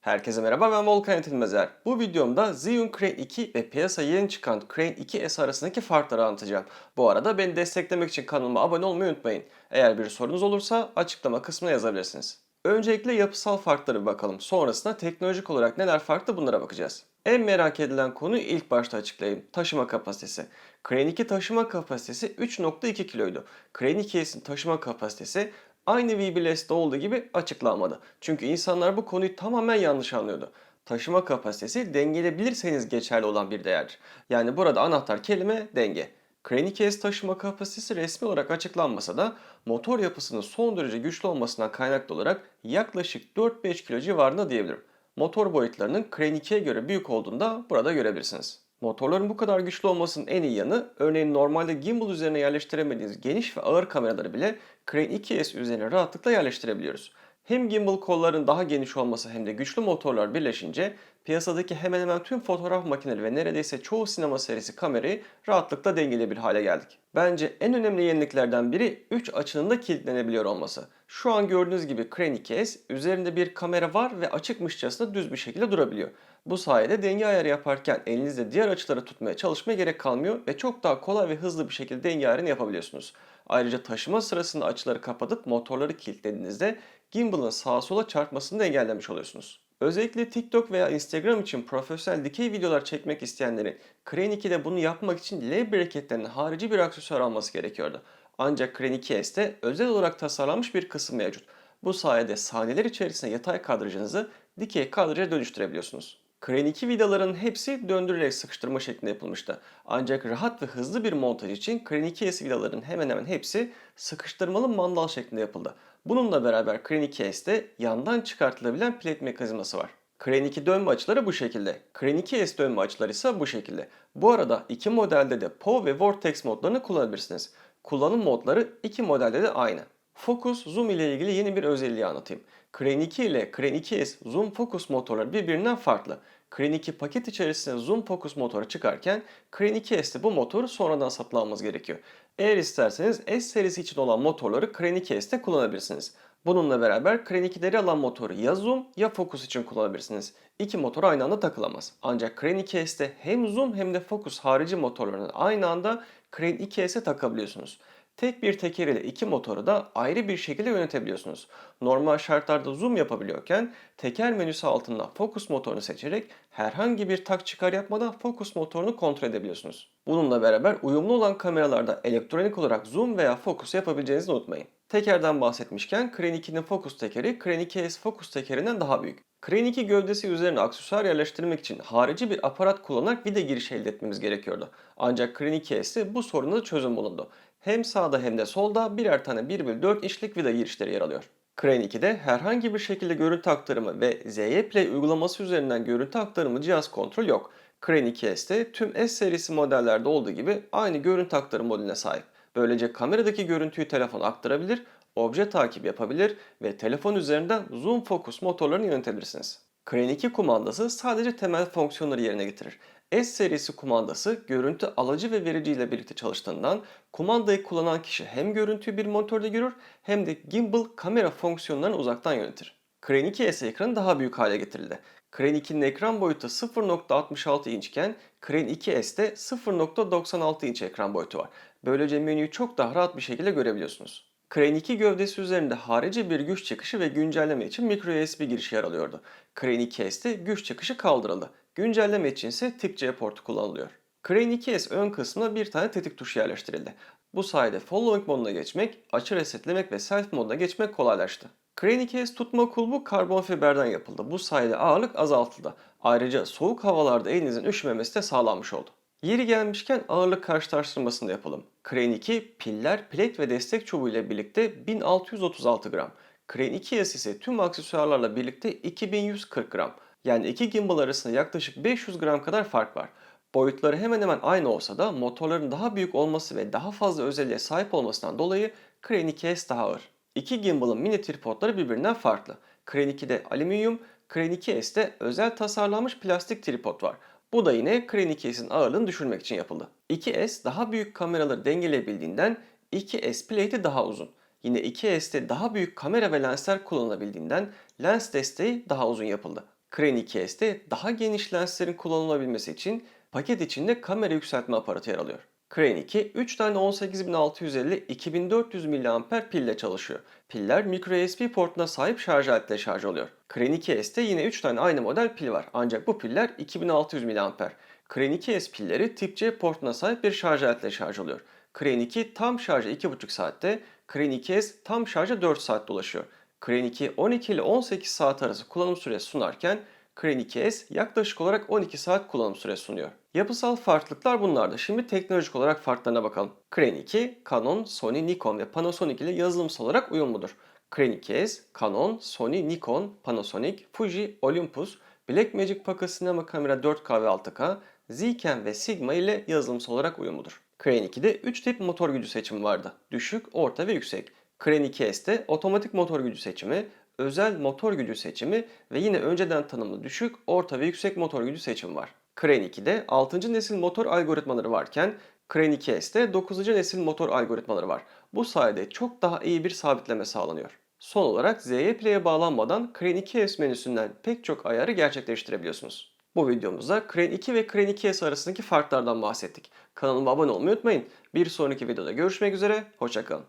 Herkese merhaba ben Volkan Yetilmezer. Bu videomda Xeon Crane 2 ve piyasaya yeni çıkan Crane 2S arasındaki farkları anlatacağım. Bu arada beni desteklemek için kanalıma abone olmayı unutmayın. Eğer bir sorunuz olursa açıklama kısmına yazabilirsiniz. Öncelikle yapısal farklara bir bakalım. Sonrasında teknolojik olarak neler farklı bunlara bakacağız. En merak edilen konuyu ilk başta açıklayayım. Taşıma kapasitesi. Crane 2 taşıma kapasitesi 3.2 kiloydu. Crane 2S'in taşıma kapasitesi aynı VBLS'de olduğu gibi açıklanmadı. Çünkü insanlar bu konuyu tamamen yanlış anlıyordu. Taşıma kapasitesi dengelebilirseniz geçerli olan bir değerdir. Yani burada anahtar kelime denge. 2S taşıma kapasitesi resmi olarak açıklanmasa da motor yapısının son derece güçlü olmasından kaynaklı olarak yaklaşık 4-5 kilo civarında diyebilirim. Motor boyutlarının 2'ye göre büyük olduğunu da burada görebilirsiniz. Motorların bu kadar güçlü olmasının en iyi yanı örneğin normalde gimbal üzerine yerleştiremediğiniz geniş ve ağır kameraları bile Crane 2S üzerine rahatlıkla yerleştirebiliyoruz. Hem gimbal kolların daha geniş olması hem de güçlü motorlar birleşince piyasadaki hemen hemen tüm fotoğraf makineleri ve neredeyse çoğu sinema serisi kamerayı rahatlıkla dengeleyebilir hale geldik. Bence en önemli yeniliklerden biri 3 açının da kilitlenebiliyor olması. Şu an gördüğünüz gibi Crane 2S üzerinde bir kamera var ve açıkmışçasına düz bir şekilde durabiliyor. Bu sayede denge ayarı yaparken elinizde diğer açıları tutmaya çalışmaya gerek kalmıyor ve çok daha kolay ve hızlı bir şekilde denge ayarını yapabiliyorsunuz. Ayrıca taşıma sırasında açıları kapatıp motorları kilitlediğinizde gimbal'ın sağa sola çarpmasını da engellemiş oluyorsunuz. Özellikle TikTok veya Instagram için profesyonel dikey videolar çekmek isteyenlerin Crane 2'de bunu yapmak için L hareketlerinin harici bir aksesuar alması gerekiyordu. Ancak Crane 2S'te özel olarak tasarlanmış bir kısım mevcut. Bu sayede sahneler içerisinde yatay kadrajınızı dikey kadraja dönüştürebiliyorsunuz. Crane 2 vidaların hepsi döndürülerek sıkıştırma şeklinde yapılmıştı. Ancak rahat ve hızlı bir montaj için Crane 2S vidaların hemen hemen hepsi sıkıştırmalı mandal şeklinde yapıldı. Bununla beraber 2S'te yandan çıkartılabilen plate mekanizması var. Crane 2 dönme açıları bu şekilde. Crane 2S dönme açıları ise bu şekilde. Bu arada iki modelde de POV ve Vortex modlarını kullanabilirsiniz. Kullanım modları iki modelde de aynı. Focus Zoom ile ilgili yeni bir özelliği anlatayım. Crane 2 ile Crane 2S Zoom Focus motorları birbirinden farklı. Crane 2 paket içerisinde Zoom Focus motoru çıkarken Crane 2S'te bu motoru sonradan satın almanız gerekiyor. Eğer isterseniz S serisi için olan motorları 2S'te kullanabilirsiniz. Bununla beraber Crane 2'leri alan motoru ya Zoom ya Focus için kullanabilirsiniz. İki motor aynı anda takılamaz. Ancak 2S'te hem Zoom hem de Focus harici motorlarını aynı anda 2S'e takabiliyorsunuz. Tek bir teker ile iki motoru da ayrı bir şekilde yönetebiliyorsunuz. Normal şartlarda zoom yapabiliyorken teker menüsü altından focus motorunu seçerek herhangi bir tak çıkar yapmadan focus motorunu kontrol edebiliyorsunuz. Bununla beraber uyumlu olan kameralarda elektronik olarak zoom veya focus yapabileceğinizi unutmayın. Tekerden bahsetmişken Crane 2'nin focus tekeri Crane 2S focus tekerinden daha büyük. Crane 2 gövdesi üzerine aksesuar yerleştirmek için harici bir aparat kullanarak vida girişi elde etmemiz gerekiyordu. Ancak Crane 2S'te bu soruna çözüm bulundu. Hem sağda hem de solda birer tane 1 bölü 4 inçlik vida girişleri yer alıyor. Crane 2'de herhangi bir şekilde görüntü aktarımı ve ZY Play uygulaması üzerinden görüntü aktarımı cihaz kontrol yok. Crane 2S'te tüm S serisi modellerde olduğu gibi aynı görüntü aktarım modeline sahip. Böylece kameradaki görüntüyü telefona aktarabilir, obje takip yapabilir ve telefon üzerinden zoom focus motorlarını yönetebilirsiniz. Crane 2 kumandası sadece temel fonksiyonları yerine getirir. S serisi kumandası görüntü alıcı ve verici ile birlikte çalıştığından kumandayı kullanan kişi hem görüntüyü bir monitörde görür hem de gimbal kamera fonksiyonlarını uzaktan yönetir. Crane 2S ekranı daha büyük hale getirildi. Crane 2'nin ekran boyutu 0.66 inçken Crane 2S'te 0.96 inç ekran boyutu var. Böylece menüyü çok daha rahat bir şekilde görebiliyorsunuz. Crane 2 gövdesi üzerinde harici bir güç çıkışı ve güncelleme için micro USB girişi yer alıyordu. Crane 2S'te güç çıkışı kaldırıldı. Güncelleme için ise tip C portu kullanılıyor. Crane 2S ön kısmına bir tane tetik tuşu yerleştirildi. Bu sayede following moduna geçmek, açı resetlemek ve self moduna geçmek kolaylaştı. Crane 2S tutma kulbu karbon fiberden yapıldı. Bu sayede ağırlık azaltıldı. Ayrıca soğuk havalarda elinizin üşümemesi de sağlanmış oldu. Yeri gelmişken ağırlık karşılaştırmasını da yapalım. Crane 2 piller, plate ve destek çubuğu ile birlikte 1636 gram. Crane 2S ise tüm aksesuarlarla birlikte 2140 gram. Yani iki gimbal arasında yaklaşık 500 gram kadar fark var. Boyutları hemen hemen aynı olsa da motorların daha büyük olması ve daha fazla özelliğe sahip olmasından dolayı Crane 2S daha ağır. İki gimbal'ın mini tripodları birbirinden farklı. Crane 2'de alüminyum, Crane 2S'te özel tasarlanmış plastik tripod var. Bu da yine Crane 2S'in ağırlığını düşürmek için yapıldı. 2S daha büyük kameraları dengeleyebildiğinden 2S plate'i daha uzun. Yine 2S'te daha büyük kamera ve lensler kullanılabildiğinden lens desteği daha uzun yapıldı. Crane 2S'te daha geniş lenslerin kullanılabilmesi için paket içinde kamera yükseltme aparatı yer alıyor. Crane 2 3 tane 18650 2400 mAh pille çalışıyor. Piller micro USB portuna sahip şarj aletiyle şarj oluyor. Crane 2S'te yine 3 tane aynı model pil var ancak bu piller 2600 mAh. Crane 2S pilleri tip C portuna sahip bir şarj aletiyle şarj oluyor. Crane 2 tam şarja 2,5 saatte, Crane 2S tam şarja 4 saatte ulaşıyor. Crane 2 12 ile 18 saat arası kullanım süresi sunarken Crane 2S yaklaşık olarak 12 saat kullanım süresi sunuyor. Yapısal farklılıklar bunlardı. Şimdi teknolojik olarak farklarına bakalım. Crane 2, Canon, Sony, Nikon ve Panasonic ile yazılımsal olarak uyumludur. Crane 2S, Canon, Sony, Nikon, Panasonic, Fuji, Olympus, Blackmagic Pocket Cinema Camera 4K ve 6K, Zcam ve Sigma ile yazılımsal olarak uyumludur. Crane 2'de 3 tip motor gücü seçimi vardı. Düşük, orta ve yüksek. Crane 2S'te otomatik motor gücü seçimi, özel motor gücü seçimi ve yine önceden tanımlı düşük, orta ve yüksek motor gücü seçimi var. 2'de 6. nesil motor algoritmaları varken Crane 2S'te 9. nesil motor algoritmaları var. Bu sayede çok daha iyi bir sabitleme sağlanıyor. Son olarak Z'ye Play'e bağlanmadan Crane 2S menüsünden pek çok ayarı gerçekleştirebiliyorsunuz. Bu videomuzda Crane 2 ve Crane 2S arasındaki farklardan bahsettik. Kanalıma abone olmayı unutmayın. Bir sonraki videoda görüşmek üzere, hoşçakalın.